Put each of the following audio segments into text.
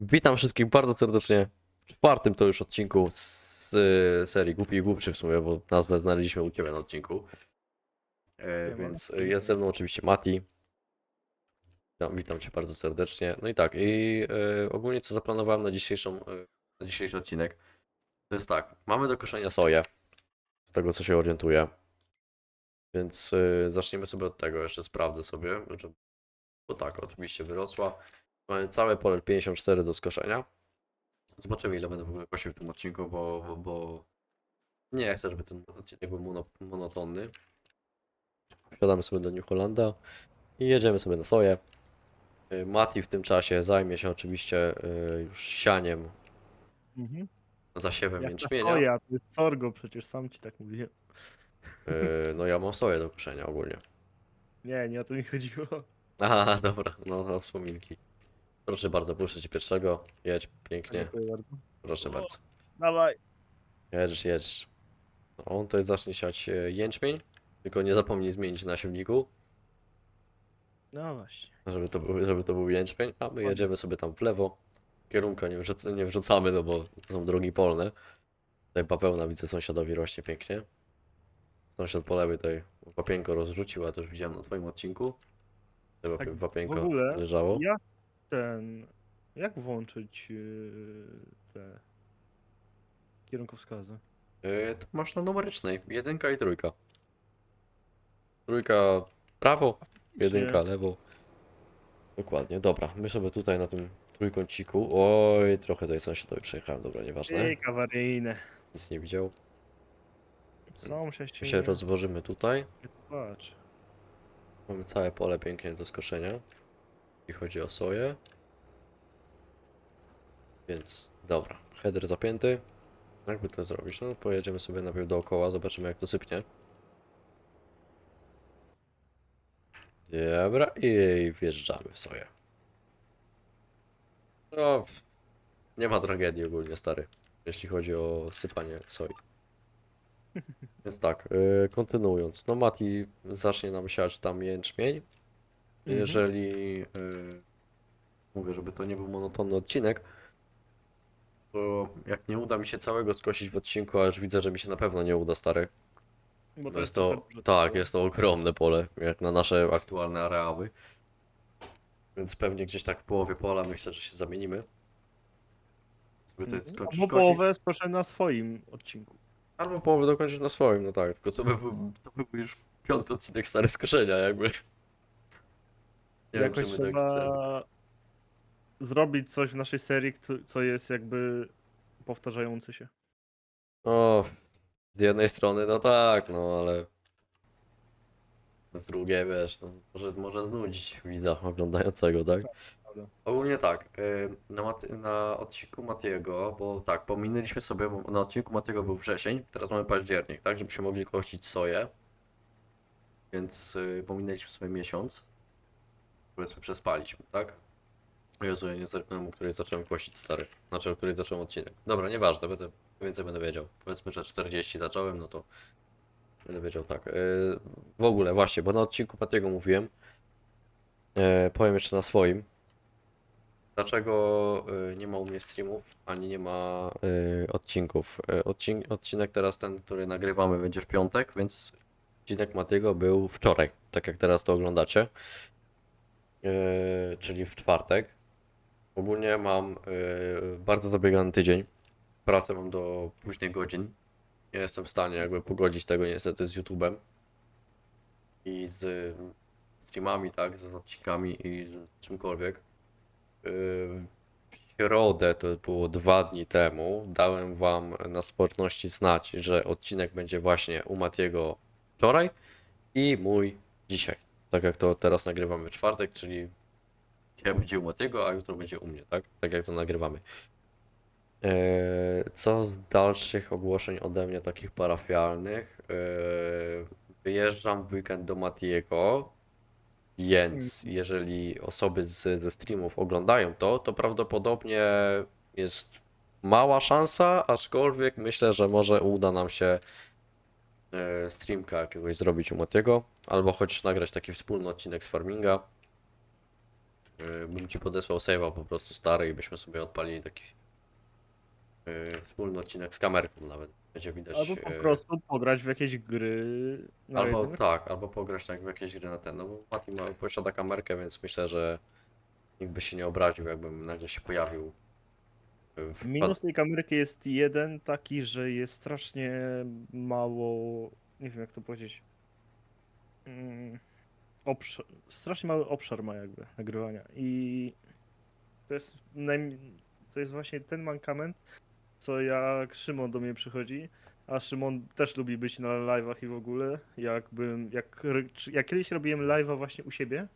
Witam wszystkich bardzo serdecznie w czwartym to już odcinku z y, serii Głupi i Głupczy w sumie, bo nazwę znaleźliśmy u Ciebie na odcinku. E, więc y, jest ze mną oczywiście Mati. Witam, witam Cię bardzo serdecznie. No i tak, i y, ogólnie co zaplanowałem na, dzisiejszą, y, na dzisiejszy odcinek, to jest tak, mamy do koszenia soję, z tego co się orientuję. Więc y, zaczniemy sobie od tego, jeszcze sprawdzę sobie, bo tak, oczywiście wyrosła. Mamy całe pole 54 do skoszenia. Zobaczymy ile będę w ogóle kosił w tym odcinku, bo, bo, bo nie chcę, żeby ten odcinek był mono, monotonny. Wsiadamy sobie do New Hollanda i jedziemy sobie na soję. Y, Mati w tym czasie zajmie się oczywiście y, już sianiem, Mhm. zasiewem Jak jęczmienia. soja, to jest sorgo, przecież sam ci tak mówiłem. Y, No ja mam soję do koszenia ogólnie. Nie, nie o to mi chodziło. Aha, dobra, no, no wspominki. Proszę bardzo, proszę cię pierwszego. Jedź pięknie, Dziękuję bardzo. proszę bardzo. Dawaj. Jedziesz, jedziesz. No, On tutaj zacznie siać e, jęczmień, tylko nie zapomnij zmienić na siewniku, No właśnie. żeby to był, żeby to był jęczmień, a my jedziemy sobie tam w lewo. Kierunka nie, wrzuc nie wrzucamy, no bo to są drogi polne. Tutaj bawełna widzę sąsiadowi rośnie pięknie. Sąsiad po lewej tutaj wapienko rozrzucił, a to już widziałem na twoim odcinku. Wapie- Tak, w wapienko ogóle leżało. Jak ten... Jak włączyć yy, te kierunkowskazy? Yy, to masz na numerycznej, jedynka i trójka. Trójka prawo, jedynka lewo. Dokładnie, dobra, my sobie tutaj na tym trójkąciku, oj, trochę tutaj sąsiadowi przejechałem, dobra, nieważne, Ej, awaryjne. nic nie widział. Są się My się rozłożymy tutaj, Patrz. mamy całe pole pięknie do skoszenia, jeśli chodzi o soję. Więc, dobra, header zapięty. Jakby to zrobić? No, pojedziemy sobie najpierw dookoła, zobaczymy jak to sypnie. Dobra, i wjeżdżamy w soję. No, nie ma tragedii ogólnie, stary, jeśli chodzi o sypanie soi. Więc tak, y, kontynuując, no Mati zacznie nam siać tam jęczmień. Mhm. Jeżeli y, mówię, żeby to nie był monotonny odcinek, to jak nie uda mi się całego skosić w odcinku, a już widzę, że mi się na pewno nie uda, stary. Bo To jest to, tak, jest to ogromne pole, jak na nasze aktualne areały. Więc pewnie gdzieś tak w połowie pola myślę, że się zamienimy. Sobie to Mhm. skończysz Albo kosić. połowę skoszę na swoim odcinku. Albo połowę dokończyć na swoim, no tak. Tylko to by, był- to by był już piąty odcinek stary skoszenia, jakby. Nie wiem, czy my tak chcemy. trzeba zrobić coś w naszej serii, kto- co jest jakby powtarzające się. O, z jednej strony, no tak, no ale z drugiej, wiesz, to może, może znudzić widza oglądającego, tak? prawda. Ogólnie tak, y, na, Mat- na odcinku Matiego, bo tak, pominęliśmy sobie, bo na odcinku Matiego był wrzesień, teraz mamy październik, tak, żebyśmy mogli kościć soję, więc y, pominęliśmy sobie miesiąc, powiedzmy przespaliśmy, tak? Jezu, ja nie zerknąłem, o której zacząłem kosić stary, znaczy o której zacząłem odcinek. Dobra, nieważne, będę, więcej będę wiedział. Powiedzmy, że 40 zacząłem, no to będę wiedział tak. Yy, w ogóle, właśnie, bo na odcinku Matiego mówiłem, yy, powiem jeszcze na swoim, dlaczego yy, nie ma u mnie streamów, ani nie ma yy, odcinków. Yy, odcin odcinek teraz ten, który nagrywamy, będzie w piątek, więc odcinek Matiego był wczoraj, tak jak teraz to oglądacie. Yy, czyli w czwartek. Ogólnie mam yy, bardzo dobiegany tydzień. Pracę mam do późnych godzin. Nie jestem w stanie jakby pogodzić tego niestety z YouTube'em i z y, streamami, tak, z odcinkami i czymkolwiek. Yy, W środę, to było dwa dni temu, dałem wam na społeczności znać, że odcinek będzie właśnie u Matiego wczoraj i mój dzisiaj. Tak jak to teraz nagrywamy w czwartek, czyli dzisiaj będzie u Matiego, a jutro będzie u mnie, tak? Tak jak to nagrywamy. Eee, Co z dalszych ogłoszeń ode mnie, takich parafialnych? Eee, Wyjeżdżam w weekend do Matiego, więc jeżeli osoby z, ze streamów oglądają to, to prawdopodobnie jest mała szansa, aczkolwiek myślę, że może uda nam się e, streamka jakiegoś zrobić u Matiego, albo chociaż nagrać taki wspólny odcinek z farminga. y, bym ci podesłał save'a po prostu stary i byśmy sobie odpalili taki y, wspólny odcinek z kamerką nawet. Będzie widać. Albo po prostu pograć w jakieś gry. na Albo jednym tak, albo pograć tak w jakieś gry na ten. No bo Mati ma, posiada kamerkę, więc myślę, że nikt by się nie obraził, jakbym nagle się pojawił. Minus tej kamerki jest jeden taki, że jest strasznie mało. Nie wiem jak to powiedzieć. Mm, obszar, strasznie mały obszar ma jakby nagrywania. I to jest, to jest właśnie ten mankament, co jak Szymon do mnie przychodzi. A Szymon też lubi być na live'ach i w ogóle. Jakbym, jak, jak kiedyś robiłem live'a właśnie u siebie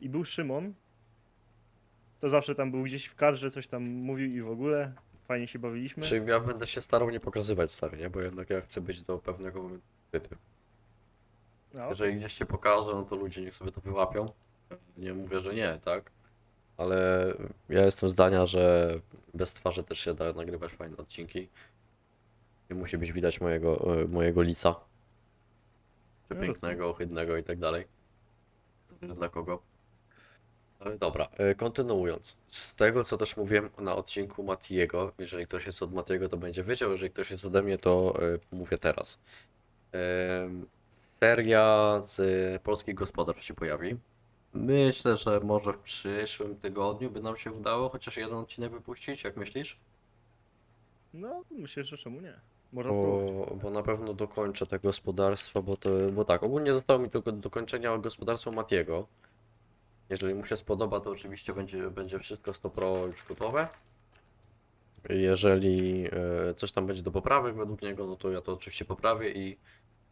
i był Szymon, to zawsze tam był gdzieś w kadrze, coś tam mówił i w ogóle. Fajnie się bawiliśmy. Czy ja będę się starał nie pokazywać stary, nie? Bo jednak ja chcę być do pewnego momentu ukryty. No, Jeżeli gdzieś się pokażę, no to ludzie niech sobie to wyłapią. Nie mówię, że nie, tak? Ale ja jestem zdania, że bez twarzy też się da nagrywać fajne odcinki. Nie musi być widać mojego, e, mojego lica. Czy Ja pięknego, ohydnego i tak dalej. Zależy dla kogo. Ale dobra, e, kontynuując. Z tego, co też mówiłem na odcinku Matiego, jeżeli ktoś jest od Matiego, to będzie wiedział, jeżeli ktoś jest ode mnie, to e, mówię teraz. Seria z polskich gospodarstw się pojawi. Myślę, że może w przyszłym tygodniu by nam się udało chociaż jeden odcinek wypuścić, jak myślisz? no myślę, że czemu nie. Można. Bo, bo na pewno dokończę te gospodarstwa, bo to, bo tak, ogólnie zostało mi tylko do dokończenia gospodarstwa Matiego. Jeżeli mu się spodoba, to oczywiście będzie, będzie wszystko 100 Pro już gotowe. Jeżeli e, coś tam będzie do poprawek według niego, no to ja to oczywiście poprawię i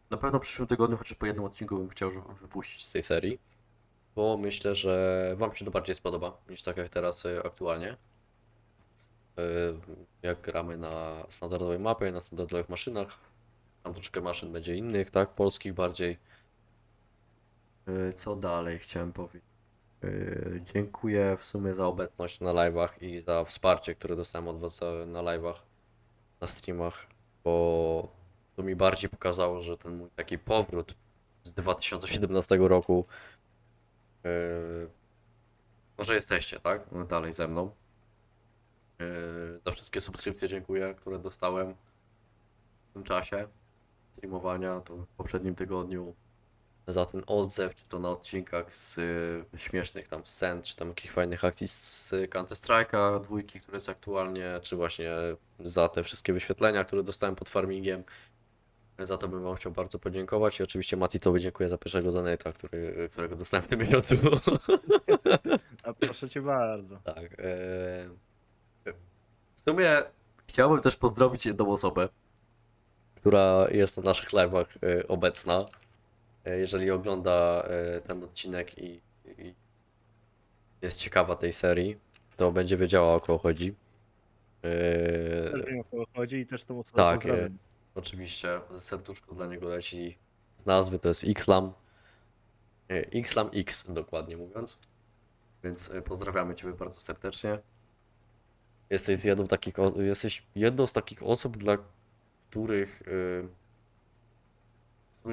na pewno w przyszłym tygodniu chociaż po jednym odcinku bym chciał wypuścić z tej serii, bo myślę, że Wam się to bardziej spodoba niż tak jak teraz e, aktualnie. E, Jak gramy na standardowej mapie, na standardowych maszynach, tam troszkę maszyn będzie innych, tak, polskich bardziej. Co dalej chciałem powiedzieć? E, Dziękuję w sumie za obecność na live'ach i za wsparcie, które dostałem od Was na live'ach, na streamach, bo to mi bardziej pokazało, że ten mój taki powrót z 2017 roku, e, może jesteście, tak? No, Dalej ze mną. E, Za wszystkie subskrypcje dziękuję, które dostałem w tym czasie streamowania, to w poprzednim tygodniu. Za ten odzew, czy to na odcinkach z y, śmiesznych tam scen, czy tam jakichś fajnych akcji z Counter Strike'a dwójki, które jest aktualnie, czy właśnie za te wszystkie wyświetlenia, które dostałem pod farmingiem. Za to bym Wam chciał bardzo podziękować i oczywiście Mati Tobie dziękuję za pierwszego donate'a, który, którego dostałem w tym miesiącu. A proszę cię bardzo. Tak. e, W sumie chciałbym też pozdrowić jedną osobę, która jest na naszych live'ach e, obecna. E, Jeżeli ogląda e, ten odcinek i, i jest ciekawa tej serii, to będzie wiedziała o kogo chodzi. E, Też wiem o kogo chodzi i też tą osobę Tak, pozdrawiam. Oczywiście, serduszko dla niego leci z nazwy, to jest Xlam. E, Xlam X, dokładnie mówiąc. Więc e, pozdrawiamy Ciebie bardzo serdecznie. Jesteś jedną takich, jesteś jedną z takich osób, dla których e,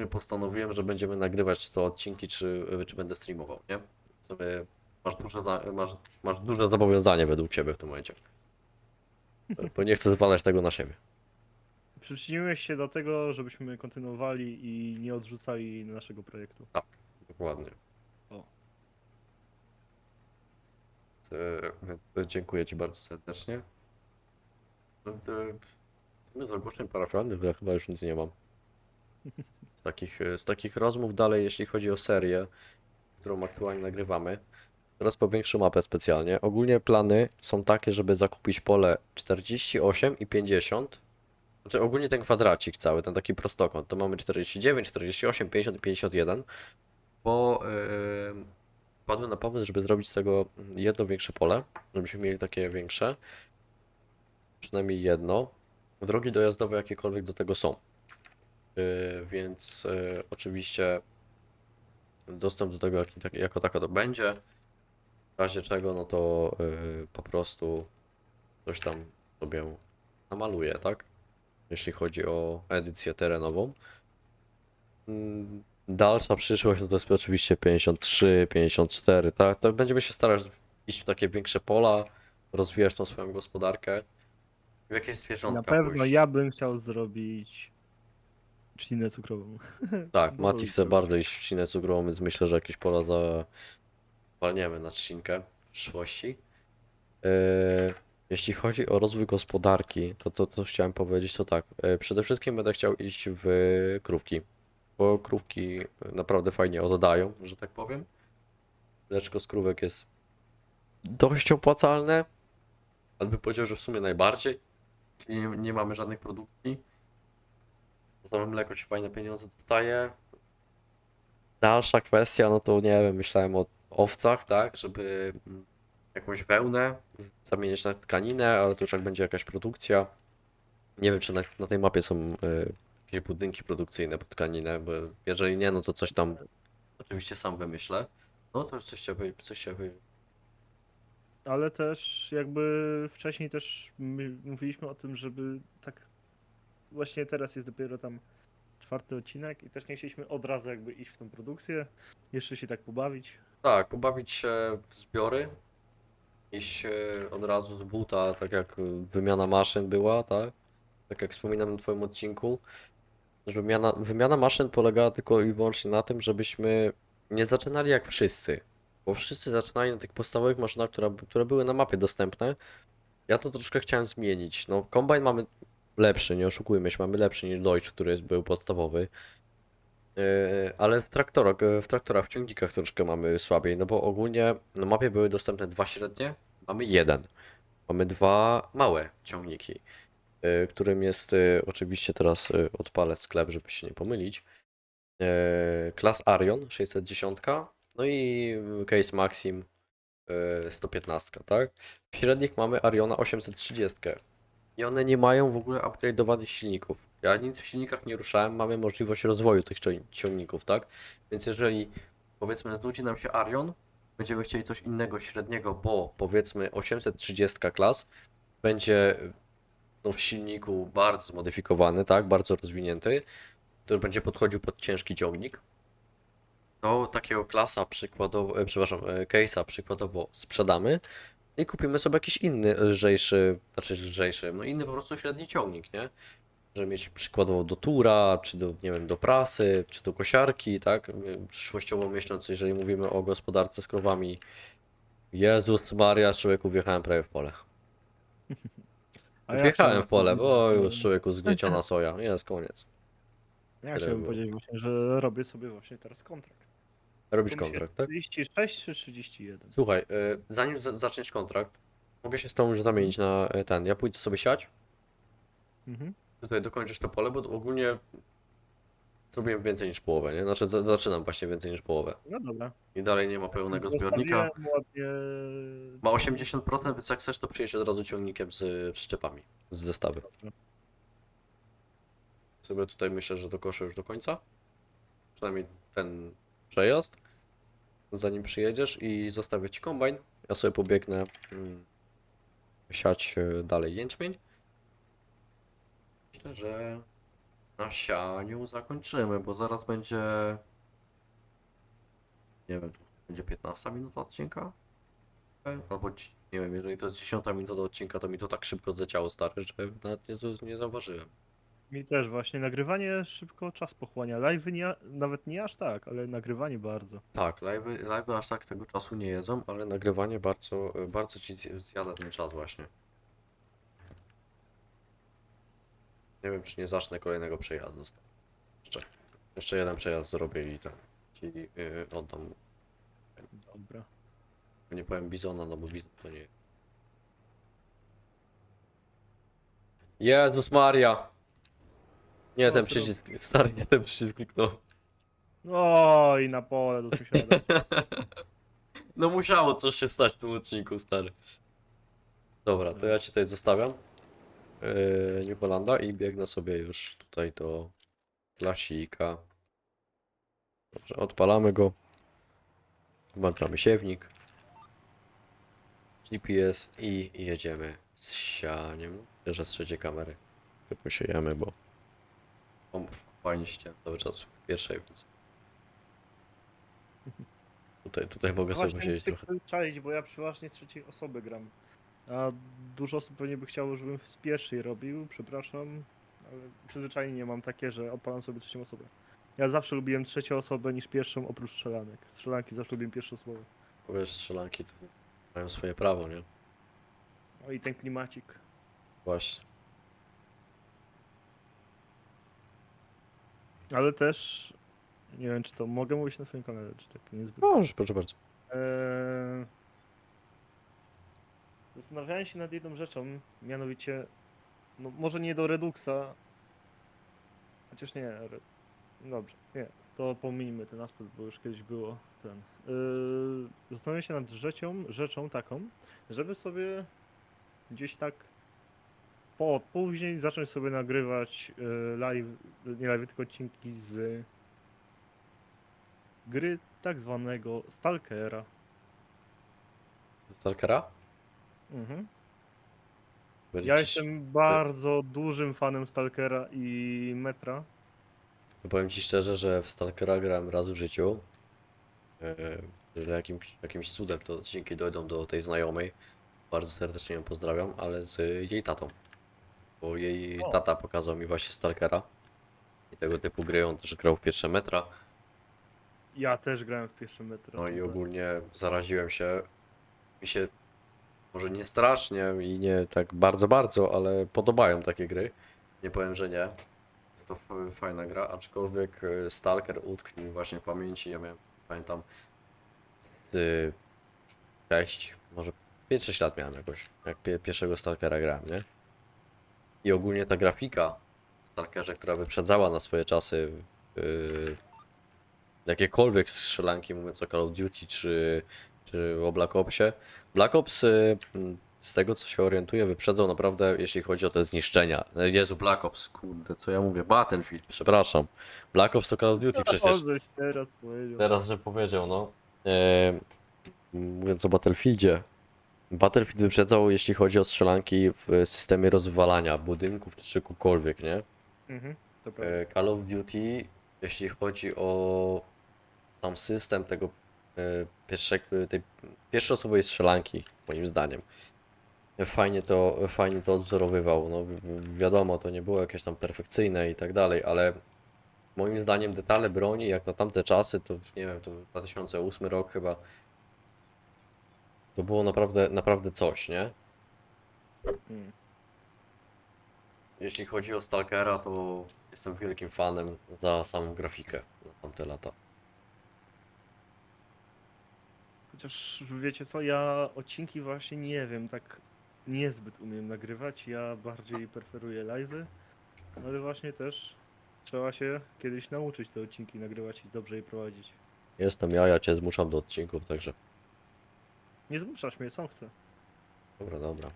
postanowiłem, że będziemy nagrywać to odcinki, czy, czy będę streamował, nie? W sumie masz duże, za, masz, masz duże zobowiązanie według Ciebie w tym momencie. Bo nie chcę zwalać tego na siebie. Przyczyniłeś się do tego, żebyśmy kontynuowali i nie odrzucali naszego projektu. Dokładnie. O. E, Więc e, dziękuję Ci bardzo serdecznie. No, sumie z ogłoszeń parafialnych ja chyba już nic nie mam. Takich, e, z takich rozmów dalej, jeśli chodzi o serię, którą aktualnie nagrywamy. Teraz powiększę mapę specjalnie. Ogólnie plany są takie, żeby zakupić pole 48 i 50. Znaczy ogólnie ten kwadracik cały, ten taki prostokąt, to mamy 49, 48, 50 i 51. Bo yy, padłem na pomysł, żeby zrobić z tego jedno większe pole, żebyśmy mieli takie większe. Przynajmniej jedno. Drogi dojazdowe jakiekolwiek do tego są. Yy, więc yy, oczywiście dostęp do tego jak, jako tako to będzie. W razie czego, no to yy, po prostu coś tam sobie namaluję, tak? Jeśli chodzi o edycję terenową. Mm, Dalsza przyszłość, no to jest oczywiście 53, 54, tak? To będziemy się starać iść w takie większe pola, rozwijać tą swoją gospodarkę. W jakieś zwierzątka Na pewno pójść. ja bym chciał zrobić trzcinę cukrową. Tak, bo Mati chce bardzo iść w trzcinę cukrową, więc myślę, że jakieś pola zapalniemy na trzcinkę w przyszłości. Yy, jeśli chodzi o rozwój gospodarki, to to, co chciałem powiedzieć, to tak. Yy, przede wszystkim będę chciał iść w krówki, bo krówki naprawdę fajnie oddają, że tak powiem. Mleczko z krówek jest dość opłacalne, ale bym powiedział, że w sumie najbardziej. Nie, nie mamy żadnych produkcji. Same mleko się fajne pieniądze dostaje. Dalsza kwestia, no to nie wiem, myślałem o owcach, tak, żeby jakąś wełnę zamienić na tkaninę, ale to już jak będzie jakaś produkcja. Nie wiem, czy na, na tej mapie są y, jakieś budynki produkcyjne pod tkaninę, bo jeżeli nie, no to coś tam oczywiście sam wymyślę. No to coś się, coś się Ale też jakby wcześniej też my mówiliśmy o tym, żeby tak właśnie teraz jest dopiero tam czwarty odcinek i też nie chcieliśmy od razu jakby iść w tą produkcję, jeszcze się tak pobawić. Tak, pobawić się w zbiory, iść od razu z buta, tak jak wymiana maszyn była, tak? Tak jak wspominam na Twoim odcinku, że wymiana, wymiana maszyn polegała tylko i wyłącznie na tym, żebyśmy nie zaczynali jak wszyscy, bo wszyscy zaczynali na tych podstawowych maszynach, które były na mapie dostępne. Ja to troszkę chciałem zmienić. No, kombajn mamy lepszy, nie oszukujmy się, mamy lepszy niż Deutsch, który jest, był podstawowy. Yy, ale w traktorach, yy, w traktorach, w ciągnikach troszkę mamy słabiej, no bo ogólnie na mapie były dostępne dwa średnie, mamy jeden. Mamy dwa małe ciągniki, yy, którym jest oczywiście teraz odpalę sklep, żeby się nie pomylić. Yy, Klas Arion 610, no i Case Maxim yy, 115, tak? W średnich mamy Ariona 830. I one nie mają w ogóle upgrade'owanych silników. Ja nic w silnikach nie ruszałem, mamy możliwość rozwoju tych ciągników, tak? Więc jeżeli powiedzmy znudzi nam się Arion, będziemy chcieli coś innego średniego, bo powiedzmy 830 klas będzie no, w silniku bardzo zmodyfikowany, tak? Bardzo rozwinięty, który będzie podchodził pod ciężki ciągnik. To takiego klasa przykładowo, e, przepraszam, e, case'a przykładowo sprzedamy i kupimy sobie jakiś inny, lżejszy, znaczy lżejszy, no inny po prostu średni ciągnik, nie? Żeby mieć przykładowo do tura, czy do, nie wiem, do prasy, czy do kosiarki, tak? Przyszłościowo myśląc, jeżeli mówimy o gospodarce z krowami. Jezus Maria, człowieku, wjechałem prawie w pole. A ja Wjechałem w pole, bo już człowieku zgnieciona soja, jest koniec. Ja tyle chciałbym było. powiedzieć właśnie, że robię sobie właśnie teraz kontrakt. Robisz To mi się kontrakt, tak? 36 czy 31? Słuchaj, y, zanim za- zaczniesz kontrakt, mogę się z tobą już zamienić na y, ten. Ja pójdę sobie siać, Mhm. tutaj dokończysz to pole, bo ogólnie zrobiłem więcej niż połowę, nie? Znaczy za- zaczynam właśnie więcej niż połowę. No dobra. I dalej nie ma pełnego zbiornika. Zostawiłem ładnie... Ma 80%, więc jak chcesz, to przyjeść od razu ciągnikiem z przyczepami, z zestawy. Sobie tutaj myślę, że dokoszę już do końca. Przynajmniej ten przejazd. Zanim przyjedziesz i zostawię ci kombajn, ja sobie pobiegnę mm, siać e, dalej jęczmień. Myślę, że na sianiu zakończymy, bo zaraz będzie. Nie wiem, będzie 15 minuta odcinka. Albo nie wiem, jeżeli to jest 10 minuta do odcinka, to mi to tak szybko zleciało stary, że nawet nie, nie zauważyłem. Mi też właśnie nagrywanie szybko czas pochłania. Live nie, nawet nie aż tak, ale nagrywanie bardzo. Tak, live'y, live'y aż tak tego czasu nie jedzą, ale nagrywanie bardzo, bardzo ci zj- zjada ten czas właśnie. Nie wiem, czy nie zacznę kolejnego przejazdu. Jeszcze, jeszcze jeden przejazd zrobię i ten ci yy, oddam. Dobra. Nie powiem bizona, no bo bizon to nie. Jezus Maria! Nie ten przycisk, stary, nie ten przycisk kliknął. Oj, na pole do sąsiada. No musiało coś się stać w tym odcinku, stary. Dobra, to ja ci tutaj zostawiam. Yy, New Hollanda i biegnę sobie już tutaj do klasika. Dobrze, odpalamy go. Włączamy siewnik. GPS i jedziemy z sianiem. Bierze z trzeciej kamery. Szybko siejemy, bo pomp w kopalni cały czas w pierwszej, więc Tutaj, tutaj mogę sobie posiedzieć trochę. czaić, bo ja przeważnie z trzeciej osoby gram. A dużo osób pewnie by chciało, żebym z pierwszej robił, przepraszam, ale przyzwyczajenie mam takie, że opalam sobie trzecią osobę. Ja zawsze lubiłem trzecią osobę niż pierwszą, oprócz strzelanek. Strzelanki zawsze lubiłem pierwszą osobę. Bo Wiesz, strzelanki to mają swoje prawo, nie? No i ten klimacik. Właśnie. Ale też, nie wiem czy to mogę mówić na swoim kanale, czy tak niezbyt. Możesz, proszę bardzo. Eee, Zastanawiałem się nad jedną rzeczą, mianowicie, no może nie do Reduxa, chociaż nie, re, dobrze, nie, to pominijmy ten aspekt, bo już kiedyś było ten. Eee, Zastanawiam się nad rzeczą, rzeczą taką, żeby sobie gdzieś tak po, później zacząć sobie nagrywać e, live, nie live, tylko odcinki z gry tak zwanego Stalkera. Stalkera? Mhm. Ja jestem bardzo dużym fanem Stalkera i Metra. Powiem ci szczerze, że w Stalkera grałem raz w życiu. Yy, Jeżeli jakimś, jakimś cudem to odcinki dojdą do tej znajomej, bardzo serdecznie ją pozdrawiam, ale z jej tatą. Bo jej O. tata pokazał mi właśnie Stalkera i tego typu gry. On też grał w pierwsze metra. Ja też grałem w pierwszym Metra. No i ogólnie zaraziłem się. Mi się może nie strasznie i nie tak bardzo, bardzo, ale podobają takie gry. Nie powiem, że nie. Jest to f- fajna gra, aczkolwiek e, Stalker utkwił mi właśnie w pamięci. Ja miałem, pamiętam, y, 6, może 5-6 lat miałem jakoś, jak pie, pierwszego Stalkera grałem, nie? I ogólnie ta grafika w Stalkerze, która wyprzedzała na swoje czasy y, jakiekolwiek strzelanki, mówiąc o Call of Duty czy, czy o Black Opsie. Black Ops, y, mm, z tego co się orientuję, wyprzedzał naprawdę, jeśli chodzi o te zniszczenia. E, Jezu, Black Ops, kurde, co ja mówię? Battlefield, przepraszam. Black Ops to Call of Duty przecież. O, żeś teraz powiedział. Teraz, że powiedział, no. E, mówiąc o Battlefieldzie. Battlefield wyprzedzał, jeśli chodzi o strzelanki w systemie rozwalania budynków czy czegokolwiek, nie? Mhm, to prawda. E, Call of Duty, jeśli chodzi o sam system tego e, pierwszego, tej pierwszoosobowej strzelanki, moim zdaniem. Fajnie to, fajnie to odwzorowywał. No, wi- wi- wiadomo, to nie było jakieś tam perfekcyjne i tak dalej, ale moim zdaniem detale broni, jak na tamte czasy, to nie wiem, to 2008 rok chyba, to było naprawdę, naprawdę coś, nie? Mm. Jeśli chodzi o Stalkera, to jestem wielkim fanem za samą grafikę na tamte lata. Chociaż wiecie co, ja odcinki właśnie nie wiem, tak niezbyt umiem nagrywać. Ja bardziej preferuję live'y, ale właśnie też trzeba się kiedyś nauczyć te odcinki nagrywać i dobrze je prowadzić. Jestem ja, ja cię zmuszam do odcinków, także Nie zmuszasz mnie, sam chcę. dobra, dobra.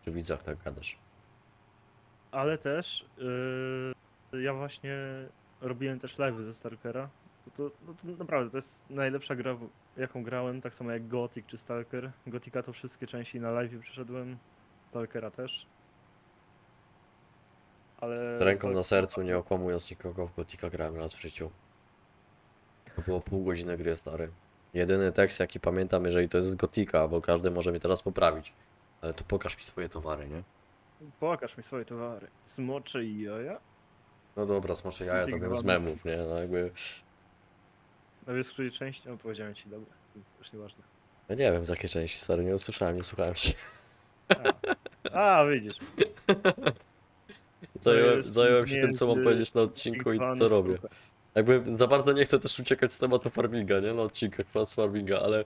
Przy widzach tak gadasz. Ale też yy, ja właśnie robiłem też live'y ze Stalkera. No to, no to naprawdę to jest najlepsza gra, jaką grałem, tak samo jak Gothic czy Stalker. Gotika to wszystkie części na live przeszedłem, Stalkera też. Ale Z ręką na sercu, nie okłamując nikogo, w Gotika grałem raz w życiu. To było pół godziny gry, stary. Jedyny tekst, jaki pamiętam, jeżeli to jest z Gotika, bo każdy może mnie teraz poprawić. Ale to pokaż mi swoje towary, nie? Pokaż mi swoje towary. Smocze i jaja. No dobra, smocze jaja to Tych wiem z memów, nie? No jakby... A wiesz, z której części? No powiedziałem ci, dobra. To już nieważne. Ja nie wiem z jakiej części, stary, nie usłyszałem, nie słuchałem się. A, widzisz. Zająłem, jest zająłem się tym, co mam między powiedzieć na odcinku i co robię. Jakby za bardzo nie chcę też uciekać z tematu farminga, nie? Na odcinkach z farminga, ale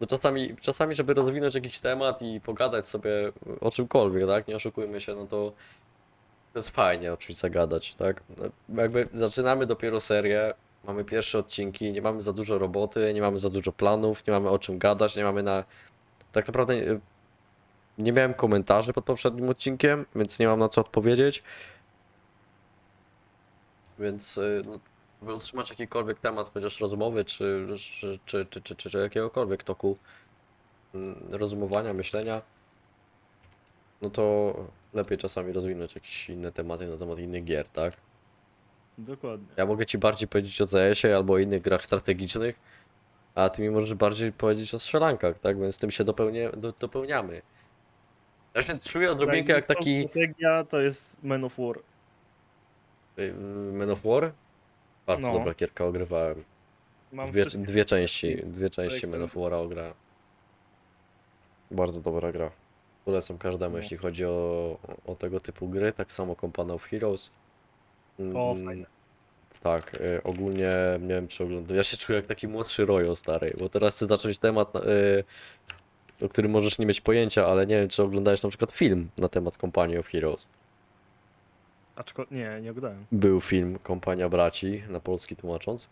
no czasami, czasami, żeby rozwinąć jakiś temat i pogadać sobie o czymkolwiek, tak? Nie oszukujmy się, no to jest fajnie oczywiście zagadać, tak? No, jakby zaczynamy dopiero serię, mamy pierwsze odcinki, nie mamy za dużo roboty, nie mamy za dużo planów, nie mamy o czym gadać, nie mamy na... Tak naprawdę nie, nie miałem komentarzy pod poprzednim odcinkiem, więc nie mam na co odpowiedzieć. Więc y, no, żeby utrzymać jakikolwiek temat, chociaż rozmowy, czy, czy, czy, czy, czy, czy, czy jakiegokolwiek toku mm, rozumowania, myślenia, no to lepiej czasami rozwinąć jakieś inne tematy na temat innych gier, tak? Dokładnie. Ja mogę Ci bardziej powiedzieć o CS-ie albo o innych grach strategicznych, A ty mi możesz bardziej powiedzieć o strzelankach, tak? Więc tym się do, dopełniamy. Ja się czuję odrobinkę jak taki Strategia to jest Man of War. y, Men of War. Bardzo No. dobra gierka ogrywałem. Mam Dwie, wszystkie- dwie części, dwie części. Men of War'a ograłem. Bardzo dobra gra. Polecam każdemu, No. jeśli chodzi o, o tego typu gry. Tak samo Company of Heroes. O, Mm, fajne. Tak, y, ogólnie nie wiem czy oglądam. Ja się czuję jak taki młodszy Rojo stary, bo teraz chcę zacząć temat, na- y, o którym możesz nie mieć pojęcia, ale nie wiem czy oglądałeś na przykład film na temat Company of Heroes. Aczko... Nie, nie oglądałem. Był film Kompania Braci, na polski tłumacząc.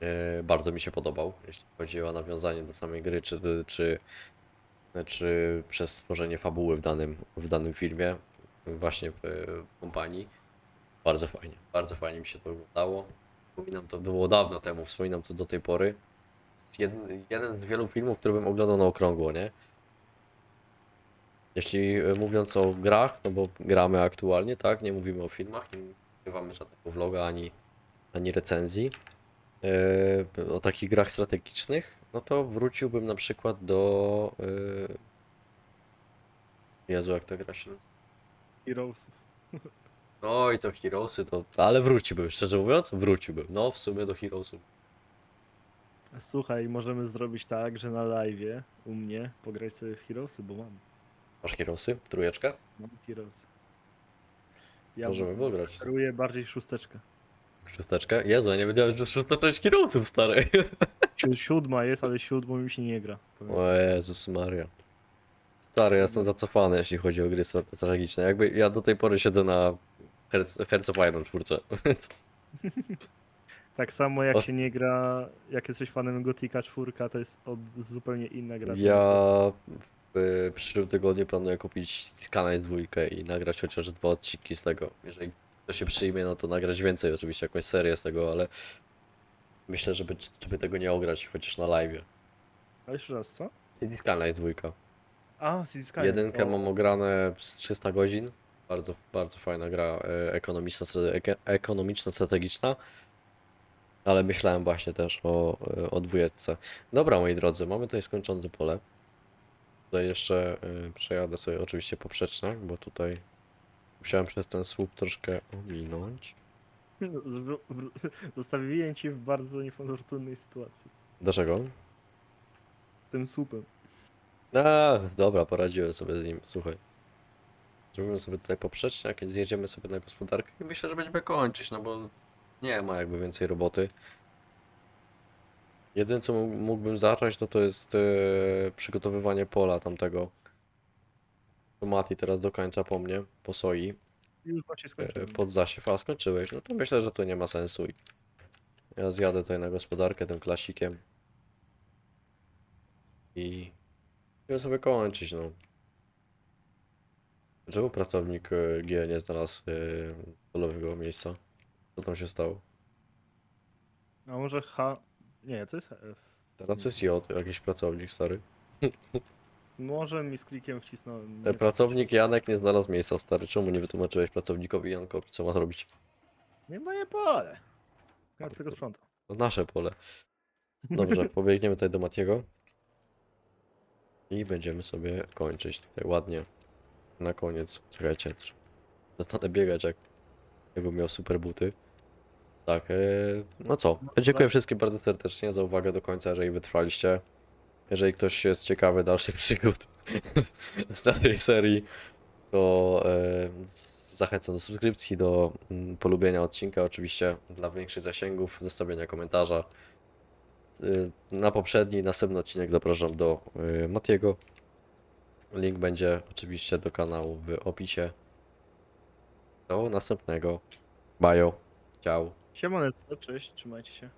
E, bardzo mi się podobał, jeśli chodzi o nawiązanie do samej gry, czy, czy, czy przez stworzenie fabuły w danym, w danym filmie, właśnie w, w kompanii. Bardzo fajnie, bardzo fajnie mi się to oglądało. Wspominam to, było dawno temu, wspominam to do tej pory. Jeden, jeden z wielu filmów, który bym oglądał na okrągło, nie? Jeśli e, mówiąc o grach, no bo gramy aktualnie, tak? Nie mówimy o filmach, nie nagrywamy żadnego vloga ani, ani recenzji. E, o takich grach strategicznych, no to wróciłbym na przykład do. e, Jezu, jak ta gra się nazywa? Heroesów. I to Heroesy, to. Ale wróciłbym, szczerze mówiąc, wróciłbym. No, w sumie do Heroesów. Słuchaj, możemy zrobić tak, że na live u mnie pograć sobie w Heroesy, bo mam. Masz Heroesy? Trójeczkę? Mam Heroesy. Ja Możemy pograć. Kieruję bardziej szósteczkę. Szósteczkę? Jezu, ja nie wiedziałem, że szósta część Heroesów, stary. Si- Siódma jest, ale siódmą mi się nie gra. powiem. O Jezus Maria. Stary, ja jestem zacofany, jeśli chodzi o gry strate- strategiczne. Jakby ja do tej pory siedzę na Hearts, Hearts of Iron 4. Tak samo jak Os- się nie gra, jak jesteś fanem Gotika 4, to jest od, zupełnie inna gra. Ja w przyszłym tygodniu planuję kupić Skyline 2 i nagrać chociaż dwa odcinki z tego. Jeżeli to się przyjmie, no to nagrać więcej, oczywiście jakąś serię z tego, ale myślę, żeby, żeby tego nie ograć chociaż na live. A jeszcze raz, co? City Skyline 2. A, City Skyline. Jedynkę o, mam ograne z 300 godzin. Bardzo, bardzo fajna gra e, ekonomiczna, ekonomiczna, strategiczna. Ale myślałem właśnie też o, e, o dwójeczce. Dobra, moi drodzy, mamy tutaj skończone pole. Tutaj jeszcze e, przejadę sobie oczywiście poprzeczne, bo tutaj musiałem przez ten słup troszkę ominąć. Zostawiłem cię w bardzo niefortunnej sytuacji. Dlaczego? Tym słupem. A, dobra, poradziłem sobie z nim, słuchaj. Zrobimy sobie tutaj poprzecznie, jak zjedziemy sobie na gospodarkę i myślę, że będziemy kończyć, no bo nie ma jakby więcej roboty. Jedyne co mógł- mógłbym zacząć, to to jest e, przygotowywanie pola tamtego. To Mati teraz dokończa po mnie, po soi, Już właśnie e, skończyłem. pod zasiew, a skończyłeś, no to myślę, że to nie ma sensu. i Ja zjadę tutaj na gospodarkę tym klasikiem. I będziemy sobie kończyć, no. Czemu pracownik e, G nie znalazł e, polowego miejsca? Co tam się stało? A może H... Nie, to jest F. Teraz jest J, jakiś pracownik stary. Może mi z klikiem wcisnąłem. E, nie Pracownik Janek nie znalazł miejsca stary. Czemu nie wytłumaczyłeś pracownikowi Jankowi, co ma zrobić? Nie moje pole. Ja tylko sprzątam. To nasze pole. Dobrze, pobiegniemy tutaj do Matiego. I będziemy sobie kończyć tutaj ładnie. Na koniec. Czekajcie. Zostanę biegać jak jakbym miał super buty. Tak, e, no co? Dziękuję wszystkim bardzo serdecznie za uwagę do końca, jeżeli wytrwaliście. Jeżeli ktoś jest ciekawy dalszych przygód z tej serii, to z- zachęcam do subskrypcji, do mm, polubienia odcinka oczywiście dla większych zasięgów, zostawienia komentarza. Y, Na poprzedni, następny odcinek zapraszam do y, Matiego. Link będzie oczywiście do kanału w opisie. Do następnego. Bajo. Ciao. Siemaneczko, cześć, trzymajcie się.